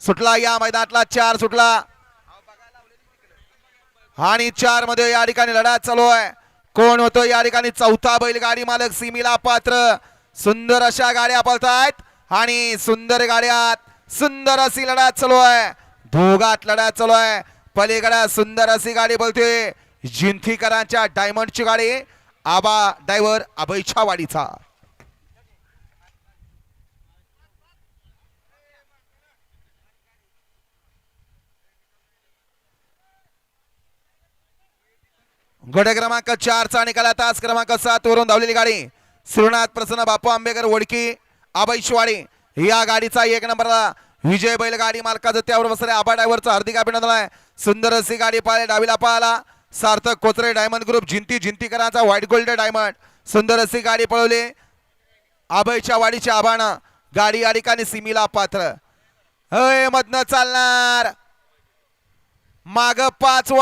सुटला या मैदानातला चार सुटला. आणि चारमध्ये या ठिकाणी लढा चालू आहे. कोण होतो? या ठिकाणी चौथा बैलगाडी मालक सिमिला पात्र. सुंदर अशा गाड्या पळतायत. आणि सुंदर गाड्यात सुंदर अशी लढा चालू आहे. भोगात लढा चालू आहे. पलीकडे सुंदर अशी गाडी बोलते जिंथीकरांच्या डायमंडची गाडी. आबा डायव्हर अभयच्या वाडीचा. गट क्रमांक चारचा निकाला तास क्रमांक सात वरून धावलेली गाडी. श्रीनाथ प्रसन्न बापू आंबेकर वडकी आबाईशवाडी या गाडीचा एक नंबरला विजय बैलगाडी मालकाचं त्यावर बसले. आबा ड्रायव्हरचं हार्दिक अभिनंदन आहे. सुंदर अशी गाडी पाळले डावीला पाहिला. सार्थक कोचरे डायमंड ग्रुप जिंती जिंतीकरांचा व्हाईट गोल्ड डायमंड. सुंदर अशी गाडी पळवली. अभयच्या वाडीच्या आबानं गाडी या ठिकाणी सिमीला पात्र. हय मधनं चालणार. माग पाच वा